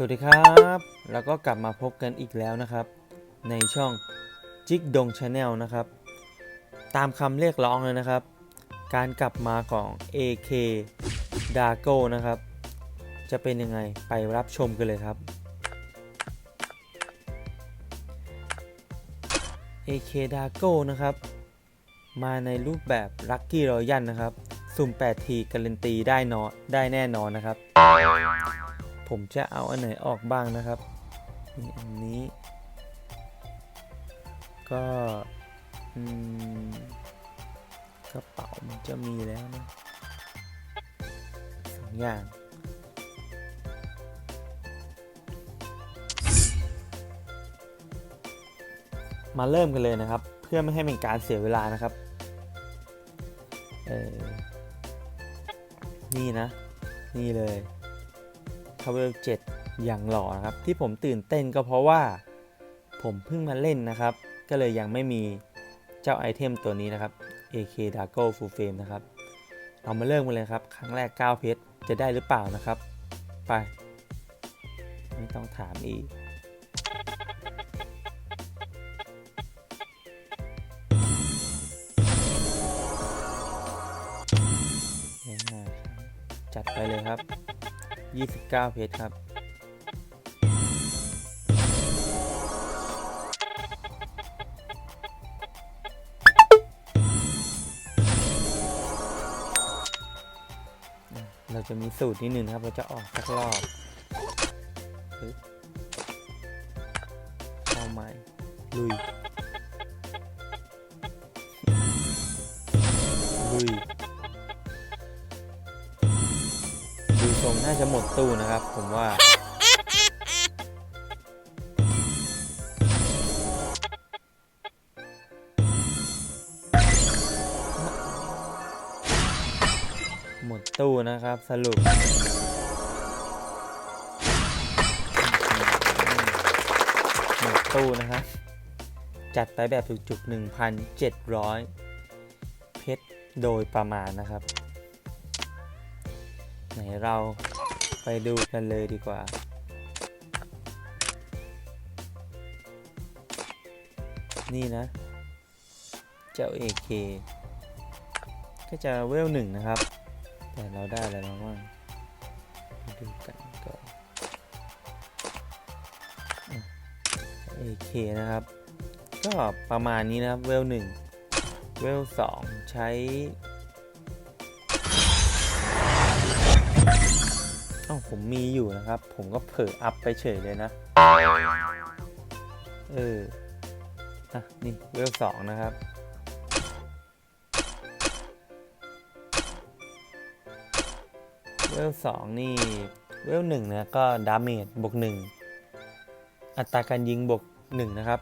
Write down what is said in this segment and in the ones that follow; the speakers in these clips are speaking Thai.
สวัสดีครับ แล้วก็กลับมาพบกันอีกแล้วนะครับ ในช่องจิกดงชาแนลนะครับ ตามคำเรียกร้องเลยนะครับ การกลับมาของ AK d a g o นะครับ จะเป็นยังไงไปรับชมกันเลยครับ AK d a g o นะครับ มาในรูปแบบ Lucky Royale นะครับ สุ่ม 8 ทีการันตีได้นอนได้แน่นอนนะครับ ผมจะเอาอันไหนออกบ้างนะครับนี่อันนี้ ก็กระเป๋ามันจะมีแล้วนะสองอย่างมาเริ่มกันเลยนะครับ เพื่อไม่ให้เป็นการเสียเวลานะครับเออนี่นะ นี่เลย ทาวเวล7อย่างหล่อนะครับ ที่ผมตื่นเต้นก็เพราะว่าผมเพิ่งมาเล่นนะครับ ก็เลยยังไม่มีเจ้าไอเทมตัวนี้นะครับ AK d a g o Full Frame นะครับ เรามาเริ่มกันเลยครับ ครั้งแรก 9 เพชรจะได้หรือเปล่านะครับ ไป ไม่ต้องถามอีกจัดไปเลยครับ 29 เพชรครับ เราจะมีสูตรนิดนึงนะครับ เราจะออกสักรอบเข้าใหม่ลุย น่าจะหมดตู้นะครับ ผมว่า หมดตู้นะครับสรุปหมดตู้นะครับ จัดไปแบบจุกๆ1,700 เพชรโดยประมาณนะครับ ไหนเรา ไปดูกันเลยดีกว่า นี่นะ เจ้า AK ก็จะเวลหนึ่งนะครับ แต่เราได้อะไรมาบ้าดูกันก่อนอะ AK นะครับ ก็ประมาณนี้นะครับ เวลหนึ่งเวลสองใช้ ผมมีอยู่นะครับ ผมก็เผลออัพไปเฉยเลยนะ เอออะนี่เวลสองนะครับ เวลสองนี่ เวลหนึ่งนะก็ดาเมจบวกหนึ่งอัตราการยิงบวกหนึ่งนะครับ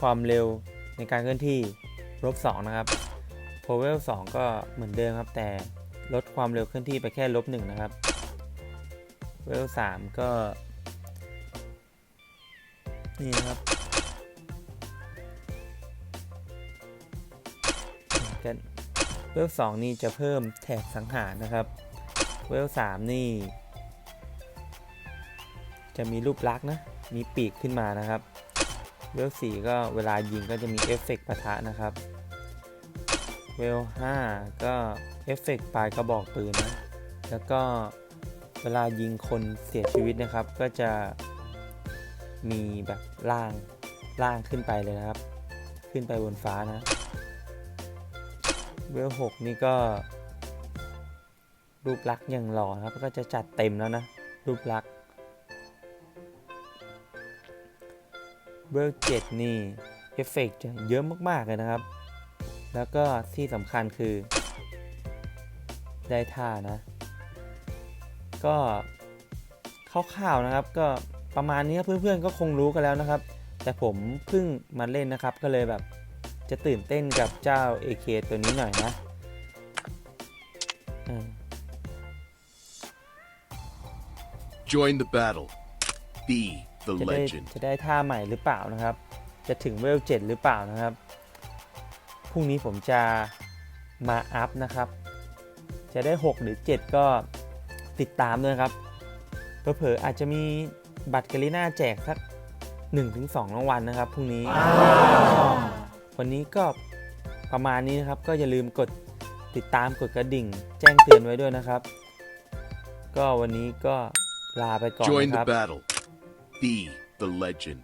ความเร็วในการเคลื่อนที่ลบสองนะครับพอเวลสองก็เหมือนเดิมครับแต่ลดความเร็วเคลื่อนที่ไปแค่ลบหนึ่งนะครับ เวลสามก็ นี่นะครับกันเวลสองนี่จะเพิ่มแถบสังหารนะครับ เวลสามนี่ จะมีรูปลักษณ์นะ มีปีกขึ้นมานะครับ เวลสี่ก็เวลายิงก็จะมีเอฟเฟกต์ปะทะนะครับ เวลห้าก็เอฟเฟกต์ปลายกระบอกปืนนะ แล้วก็ เวลายิงคนเสียชีวิตนะครับ ก็จะมีแบบล่างล่างขึ้นไปเลยนะครับ ขึ้นไปบนฟ้านะเวลหกนี่ก็รูปลักษณ์อย่างหล่อครับ ก็จะจัดเต็มแล้วนะ รูปลักษณ์เวลเจ็ดนี่เอฟเฟกต์จะเยอะมาก ๆ เลยนะครับ แล้วก็ที่สำคัญคือ ได้ท่านะ ก็คร่าวๆนะครับ ก็ประมาณนี้เพื่อนๆก็คงรู้กันแล้วนะครับ แต่ผมเพิ่งมาเล่นนะครับ ก็เลยแบบจะตื่นเต้นกับเจ้า AK ตัวนี้หน่อยนะอ่า Join the battle. Be the จะได้ legend. จะได้ท่าใหม่หรือเปล่านะครับ จะถึงเวลเจ็ดหรือเปล่านะครับ พรุ่งนี้ผมจะมาอัพนะครับ จะได้ 6 หรือ 7 ก็ ติดตามด้วยนะครับเผลอๆอาจจะมีบัตรกาลิน่าแจกสัก 1-2 รางวัลนะครับพรุ่งนี้วันนี้ก็ประมาณนี้นะครับ ก็อย่าลืมกดติดตามกดกระดิ่ง แจ้งเตือนไว้ด้วยนะครับ ก็วันนี้ก็ลาไปก่อน Join นะค the รับ battle. Be the legend.